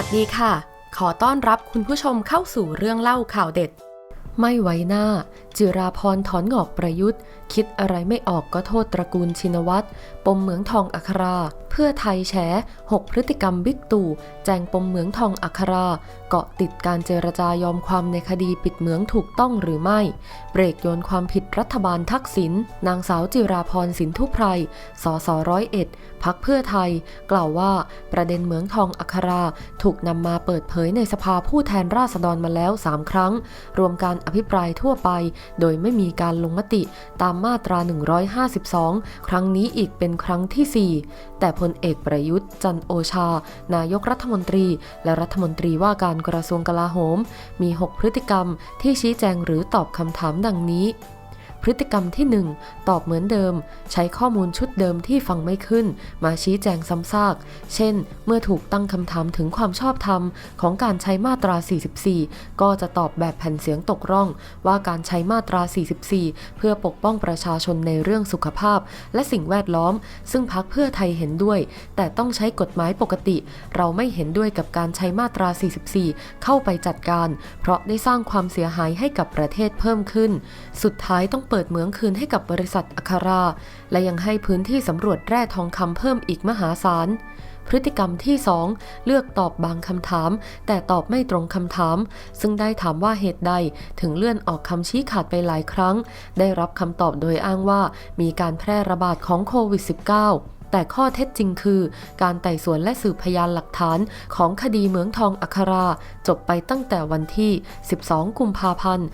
วัสดีค่ะ ขอต้อนรับคุณผู้ชมเข้าสู่เรื่องเล่าข่าวเด็ด ไม่ไว้หน้า จิราพรถอนงอกประยุทธ์ คิดอะไรไม่ออกก็โทษตระกูลชินวัตรปมเหมืองทองอัครา พื่อไทยแฉ6พฤติกรรมบิ๊กตู่แจงปมเหมืองทองอัครา เกาะติดการเจรจายอมความในคดีปิดเหมืองถูกต้องหรือไม่ เบรกโยนความผิดรัฐบาลทักษิณนางสาวจิราพรสินทุไพรสสร้อยเอ็ดพักเพื่อไทย กล่าวว่าประเด็นเหมืองทองอัคราถูกนำมาเปิดเผยในสภาผู้แทนราษฎรมาแล้ว 3 ครั้ง รวมการอภิปรายทั่วไป โดยไม่มีการลงมติตามมาตรา 152 ครั้งนี้อีกเป็นครั้งที่ 4 แต่พลเอกประยุทธ์จันโอชา นายกรัฐมนตรี และรัฐมนตรีว่าการกระทรวงกลาโหม มี 6 พฤติกรรมที่ชี้แจงหรือตอบคำถามดังนี้ พฤติกรรมที่ 1 ตอบเหมือนเดิม ใช้ข้อมูลชุดเดิมที่ฟังไม่ขึ้น มาชี้แจงซ้ำซาก เช่น เมื่อถูกตั้งคำถามถึงความชอบธรรมของการใช้มาตรา 44 ก็จะตอบแบบแผ่นเสียงตกร่อง ว่าการใช้มาตรา 44 เพื่อปกป้องประชาชนในเรื่องสุขภาพ และสิ่งแวดล้อม ซึ่งพักเพื่อไทยเห็นด้วย แต่ต้องใช้กฎหมายปกติ เราไม่เห็นด้วยกับการใช้มาตรา 44 เข้าไปจัดการ เพราะได้สร้างความเสียหายให้กับประเทศเพิ่มขึ้น สุดท้ายต้องเปิดเหมืองคืนให้กับบริษัทอัครา และยังให้พื้นที่สำรวจแร่ทองคำเพิ่มอีกมหาศาล พฤติกรรมที่ 2 เลือกตอบบางคำถาม แต่ตอบไม่ตรงคำถาม ซึ่งได้ถามว่าเหตุใดถึงเลื่อนออกคำชี้ขาดไปหลายครั้ง ได้รับคำตอบโดยอ้างว่ามีการแพร่ระบาดของโควิด -19 แต่ข้อเท็จจริงคือ การไต่สวนและสืบพยานหลักฐานของคดีเหมืองทองอัครา จบไปตั้งแต่วันที่ 12 กุมภาพันธ์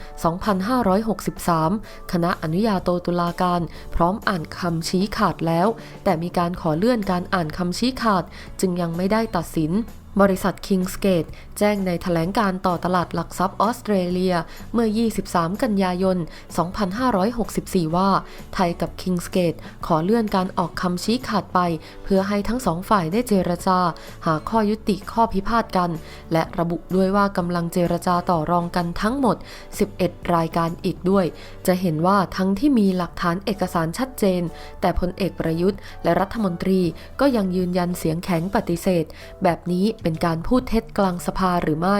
2563 คณะอนุญาโตตุลาการ พร้อมอ่านคำชี้ขาดแล้ว แต่มีการขอเลื่อนการอ่านคำชี้ขาด จึงยังไม่ได้ตัดสิน บริษัท Kingsgate แจ้งในแถลงการต่อตลาดหลักทรัพย์ออสเตรเลียเมื่อ 23 กันยายน 2564 ว่า ไทยกับ Kingsgate ขอเลื่อนการออกคำชี้ขาดไป เพื่อให้ทั้งสองฝ่ายได้เจรจา หาข้อยุติข้อพิพาทกัน และระบุด้วยว่ากำลังเจรจาต่อรองกันทั้งหมด 11 รายการอีกด้วย จะเห็นว่าทั้งที่มีหลักฐานเอกสารชัดเจน แต่พลเอกประยุทธ์ และรัฐมนตรีก็ยังยืนยันเสียงแข็งปฏิเสธ แบบนี้เป็นการพูดเท็จกลางสภาหรือไม่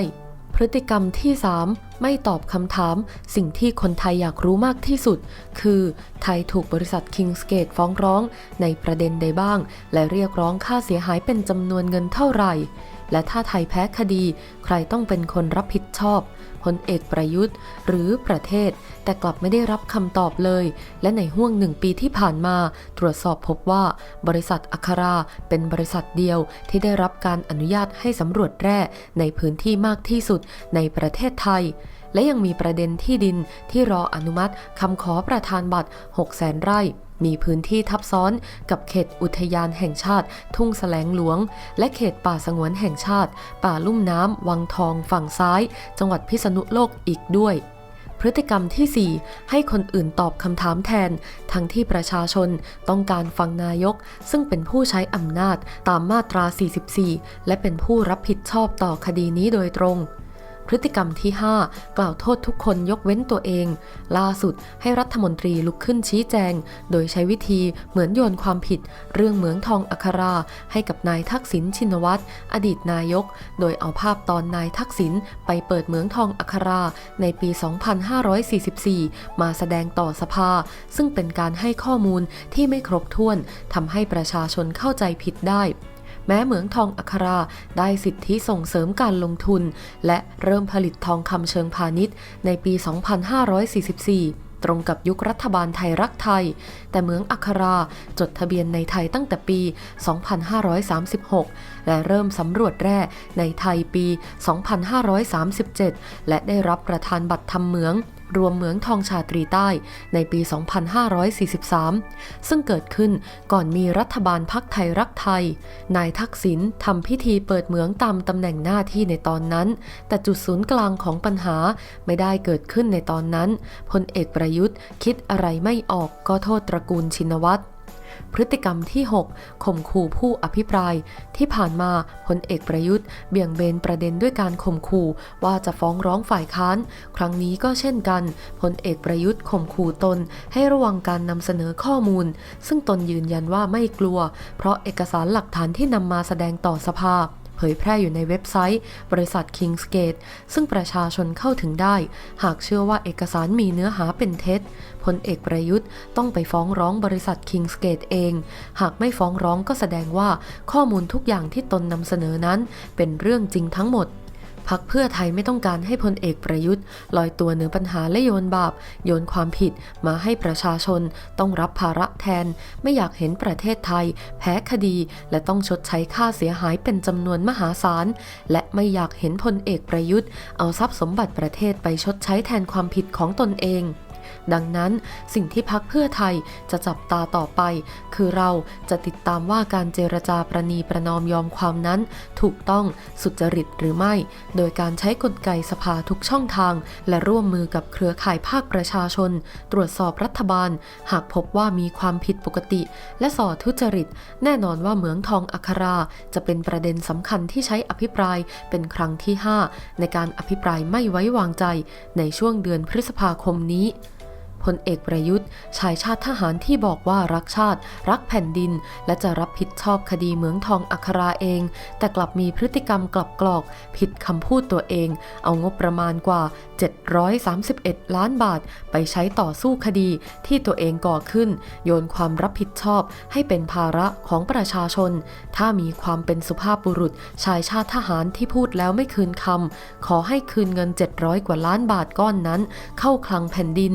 พฤติกรรมที่ 3 ไม่ตอบคำถาม สิ่งที่คนไทยอยากรู้มากที่สุด คือ ไทยถูกบริษัทคิงสเกตฟ้องร้องในประเด็นใดบ้าง และเรียกร้องค่าเสียหายเป็นจำนวนเงินเท่าไหร่ และถ้าไทยแพ้คดี ใครต้องเป็นคนรับผิดชอบพลเอกประยุทธ์ หรือประเทศ แต่กลับไม่ได้รับคำตอบเลย และในห่วงหนึ่งปีที่ผ่านมา ตรวจสอบพบว่า บริษัทอัคราเป็นบริษัทเดียวที่ได้รับการอนุญาตให้สำรวจแร่ในพื้นที่มากที่สุดในประเทศไทยและยังมีประเด็นที่ดินที่รออนุมัติคำขอประธานบัตร6แสนไร่ มีพื้นที่ทับซ้อนกับเขตอุทยานแห่งชาติ ทุ่งแสลงหลวง และเขตป่าสงวนแห่งชาติ ป่าลุ่มน้ำวังทองฝั่งซ้าย จังหวัดพิษณุโลกอีกด้วยพฤติกรรมที่ 4 ให้คนอื่นตอบคำถามแทน ทั้งที่ประชาชนต้องการฟังนายก ซึ่งเป็นผู้ใช้อำนาจตามมาตรา 44 และเป็นผู้รับผิดชอบต่อคดีนี้โดยตรง พฤติกรรมที่ 5 กล่าวโทษทุกคนยกเว้นตัวเอง ล่าสุดให้รัฐมนตรีลุกขึ้นชี้แจง โดยใช้วิธีเหมือนโยนความผิด เรื่องเหมืองทองอัครา ให้กับนายทักษิณชินวัตรอดีตนายก โดยเอาภาพตอนนายทักษิณไปเปิดเหมืองทองอัครา ในปี 2544 มาแสดงต่อสภา ซึ่งเป็นการให้ข้อมูลที่ไม่ครบถ้วนทำให้ประชาชนเข้าใจผิดได้ แม้เหมืองทองอัคราได้สิทธิส่งเสริมการลงทุน และเริ่มผลิตทองคำเชิงพาณิชย์ ในปี 2544ตรงกับยุครัฐบาลไทยรักไทย แต่เหมืองอัคราจดทะเบียนในไทยตั้งแต่ปี 2536 และเริ่มสำรวจแร่ในไทยปี 2537 และได้รับประธานบัตรทำเหมือง รวมเหมืองทองชาตรีใต้ในปี 2543 ซึ่งเกิดขึ้นก่อนมีรัฐบาลพักไทยรักไทย นายทักษิณทำพิธีเปิดเหมืองตามตำแหน่งหน้าที่ในตอนนั้น แต่จุดศูนย์กลางของปัญหาไม่ได้เกิดขึ้นในตอนนั้นพลเอกประยุทธ์คิดอะไรไม่ออกก็โทษตระกูลชินวัตร พฤติกรรมที่ 6 ข่มขู่ผู้อภิปราย ที่ผ่านมาพลเอกประยุทธ์ เบี่ยงเบนประเด็นด้วยการข่มขู่ว่าจะฟ้องร้องฝ่ายค้าน ครั้งนี้ก็เช่นกันพลเอกประยุทธ์ข่มขู่ตน ให้ระวังการนำเสนอข้อมูล ซึ่งตนยืนยันว่าไม่กลัว เพราะเอกสารหลักฐานที่นำมาแสดงต่อสภา เผยแพร่อยู่ในเว็บไซต์ บริษัท Kingsgate ซึ่งประชาชนเข้าถึงได้ หากเชื่อว่าเอกสารมีเนื้อหาเป็นเท็จพลเอกประยุทธ์ต้องไปฟ้องร้องบริษัท Kingsgate เอง หากไม่ฟ้องร้องก็แสดงว่าข้อมูลทุกอย่างที่ตนนำเสนอนั้น เป็นเรื่องจริงทั้งหมด พักเพื่อไทยไม่ต้องการให้พลเอกประยุทธ์ลอยตัวเหนือปัญหาและโยนบาป โยนความผิดมาให้ประชาชน ต้องรับภาระแทน ไม่อยากเห็นประเทศไทย แพ้คดี และต้องชดใช้ค่าเสียหายเป็นจำนวนมหาศาล และไม่อยากเห็นพลเอกประยุทธ์ เอาทรัพย์สมบัติประเทศไปชดใช้แทนความผิดของตนเอง ดังนั้นสิ่งที่พักเพื่อไทยจะจับตาต่อไป คือเราจะติดตามว่าการเจรจาประนีประนอมยอมความนั้น ถูกต้องสุจริตหรือไม่ โดยการใช้กลไกสภาทุกช่องทาง และร่วมมือกับเครือข่ายภาคประชาชน ตรวจสอบรัฐบาล หากพบว่ามีความผิดปกติ และส่อทุจริต แน่นอนว่าเหมืองทองอัคราจะเป็นประเด็นสำคัญที่ใช้อภิปรายเป็นครั้งที่ 5 ในการอภิปรายไม่ไว้วางใจในช่วงเดือนพฤษภาคมนี้ พลเอกประยุทธ์ชายชาติทหารที่บอกว่ารักชาติ รักแผ่นดิน และจะรับผิดชอบคดีเหมืองทองอัคราเอง แต่กลับมีพฤติกรรมกลับกรอก ผิดคำพูดตัวเอง เอางบประมาณกว่า 731 ล้านบาท ไปใช้ต่อสู้คดีที่ตัวเองก่อขึ้น โยนความรับผิดชอบให้เป็นภาระของประชาชน ถ้ามีความเป็นสุภาพบุรุษ ชายชาติทหารที่พูดแล้วไม่คืนคำขอให้คืนเงิน 700 กว่าล้านบาทก้อนนั้น เข้าคลังแผ่นดิน